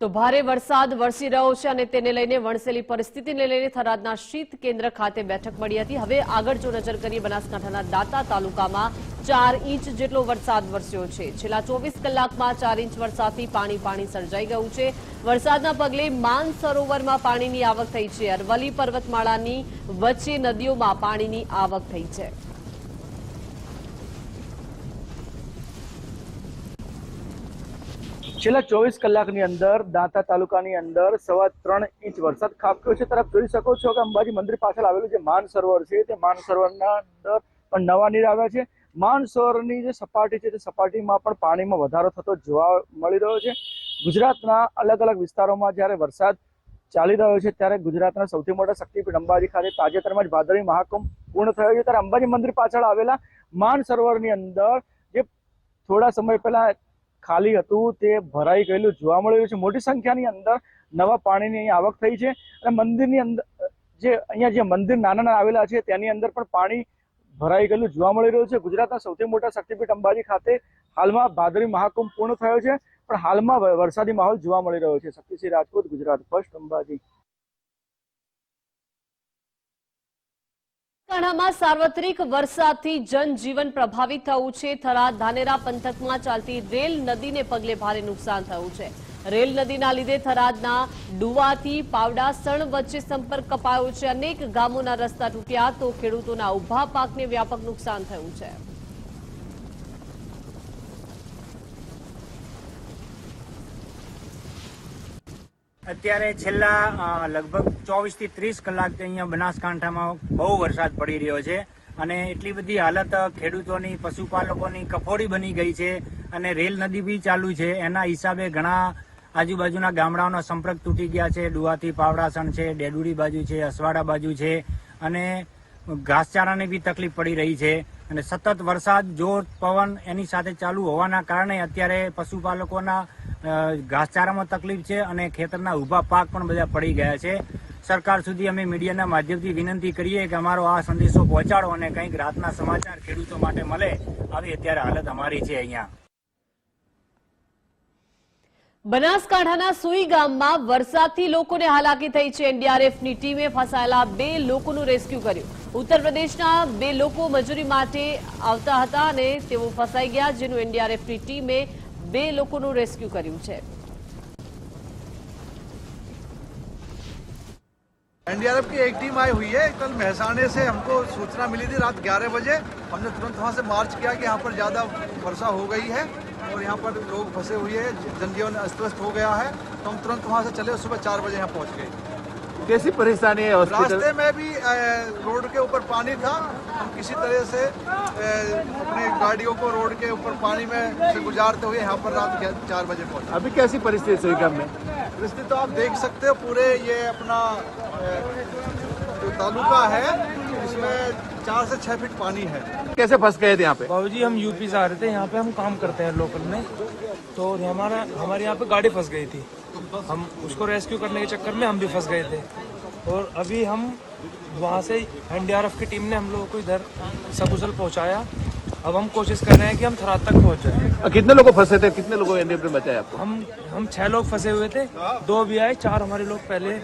તો ભારે વરસાદ વરસી રહ્યો છે અને તેને લઈને વણસેલી પરિસ્થિતિને લઈને થરાદના શીત કેન્દ્ર ખાતે બેઠક મળી હતી. હવે આગળ જો નજર કરીએ બનાસકાંઠાના દાતા તાલુકામાં ચાર ઇંચ જેટલો વરસાદ વરસ્યો છે. છેલ્લા ચોવીસ કલાકમાં ચાર ઇંચ વરસાદથી પાણી પાણી સર્જાઈ ગયું છે. વરસાદના પગલે માન સરોવરમાં પાણીની આવક થઈ છે. અરવલ્લી પર્વતમાળાની વચ્ચે નદીઓમાં પાણીની આવક થઈ છે. છેલ્લા ચોવીસ કલાકની અંદર દાંતા તાલુકાની અંદર સવા ત્રણ ઇંચ વરસાદ ખાબક્યો છે. તરફ જોઈ શકો છો કે અંબાજી મંદિર પાછળ આવેલું જે માન સરોવર છે, તે માન સરોવરના અંદર પણ નવા નીર આવ્યા છે. માન સરોવરની જે સપાટી છે, તે સપાટીમાં પણ પાણીમાં વધારો થતો જોવા મળી રહ્યો છે. ગુજરાતના અલગ અલગ વિસ્તારોમાં જ્યારે વરસાદ ચાલી રહ્યો છે, ત્યારે ગુજરાતના સૌથી મોટા શક્તિપીઠ અંબાજી ખાતે તાજેતરમાં જ ભાદરવી મહાકુંભ પૂર્ણ થયો છે. ત્યારે અંબાજી મંદિર પાછળ આવેલા માન સરોવરની અંદર જે થોડા સમય પહેલા ખાલી હતું તે ભરાઈ ગયેલું જોવા મળી રહ્યું છે. મોટી સંખ્યાની અંદર નવા પાણીની અહીં આવક થઈ છે અને મંદિરની અંદર, જે અહીંયા જે મંદિર નાના નાના આવેલા છે તેની અંદર પણ પાણી ભરાઈ ગયેલું જોવા મળી રહ્યું છે. ગુજરાતના સૌથી મોટા શક્તિપીઠ અંબાજી ખાતે હાલમાં ભાદરી મહાકુંભ પૂર્ણ થયો છે. પણ હાલમાં વરસાદી માહોલ જોવા મળી રહ્યો છે. શક્તિસિંહ રાજપૂત, ગુજરાત ફર્સ્ટ અંબાજી. બનાસકાંઠામાં સાર્વત્રિક વરસાદથી જનજીવન પ્રભાવિત થયું છે. થરાદ ધાનેરા પંથકમાં ચાલતી રેલ નદીને પગલે ભારે નુકસાન થયું છે. રેલ નદીના લીધે થરાદના ડુવાથી પાવડા સણ વચ્ચે સંપર્ક કપાયો છે. અનેક ગામોના રસ્તા તૂટ્યા તો ખેડૂતોના ઊભા પાકને વ્યાપક નુકસાન થયું છે. અત્યારે છેલ્લા લગભગ ચોવીસથી ત્રીસ કલાકથી અહીંયા બનાસકાંઠામાં બહુ વરસાદ પડી રહ્યો છે અને એટલી બધી હાલત ખેડૂતોની, પશુપાલકોની કફોડી બની ગઈ છે અને રેલ નદી બી ચાલુ છે. એના હિસાબે ઘણા આજુબાજુના ગામડાઓનો સંપર્ક તૂટી ગયા છે. ડુવાથી પાવડાસણ છે, ડેડુડી બાજુ છે, અસવાડા બાજુ છે અને ઘાસચારાની બી તકલીફ પડી રહી છે. અને સતત વરસાદ, જોર, પવન એની સાથે ચાલુ હોવાના કારણે અત્યારે પશુપાલકોના ઘાસચારામાં તકલીફ છે અને ખેતરના ઊભા પાક પણ બધા પડી ગયા છે. સરકાર સુધી અમે મીડિયાના માધ્યમથી વિનંતી કરીએ કે અમારો આ સંદેશો પહોંચાડો અને કંઈક રાતના સમાચાર ખેડૂતો માટે મળે આવી અત્યારે હાલત અમારી છે અહીંયા. બનાસકાંઠાના સુઈ ગામમાં વરસાદથી લોકોને હાલાકી થઈ છે. એનડીઆરએફની ટીમે ફસાયેલા બે લોકોનું રેસ્ક્યુ કર્યું. ઉત્તર પ્રદેશના બે લોકો મજૂરી માટે આવતા હતા અને તેઓ ફસાઈ ગયા, જેનું એનડીઆરએફની ટીમે બે લોકોનું રેસ્ક્યુ કર્યું છે एनडीआरएफ की एक टीम आई हुई है कल महसाने से हमको सूचना मिली थी रात 11 बजे हमने तुरंत वहाँ से मार्च किया कि यहाँ पर ज़्यादा वर्षा हो गई है और यहाँ पर लोग फंसे हुए हैं जनजीवन अस्त व्यस्त हो गया है तो हम तुरंत वहाँ से चले और सुबह चार बजे यहाँ पहुँच गए कैसी परेशानी है हॉस्पिटल रास्ते में भी रोड के ऊपर पानी था। हम किसी तरह से अपने गाड़ियों को रोड के ऊपर पानी में से गुजारते हुए यहाँ पर रात चार बजे पहुँचे। अभी कैसी परिस्थिति सुईगाम में? परिस्थिति तो आप देख सकते हो पूरे ये अपना जो तालुका है इसमें चार से छह फीट पानी है। कैसे फंस गए थे यहाँ पे? बाबू जी हम यूपी से आ रहे थे यहाँ पे हम काम करते हैं लोकल में। तो हमारा हमारे यहाँ पे गाड़ी फंस गई थी। हम उसको रेस्क्यू करने के चक्कर में हम भी फंस गए थे। और अभी हम वहाँ से एनडीआरएफ की टीम ने हम लोगों को इधर सकुशल पहुँचाया। अब हम कोशिश कर रहे हैं कि हम थराद तक पहुँच जाए। कितने लोग फंसे थे? कितने लोगों ने बचाया आपको? हम हम छह लोग फंसे हुए थे। दो भी आए चार हमारे लोग पहले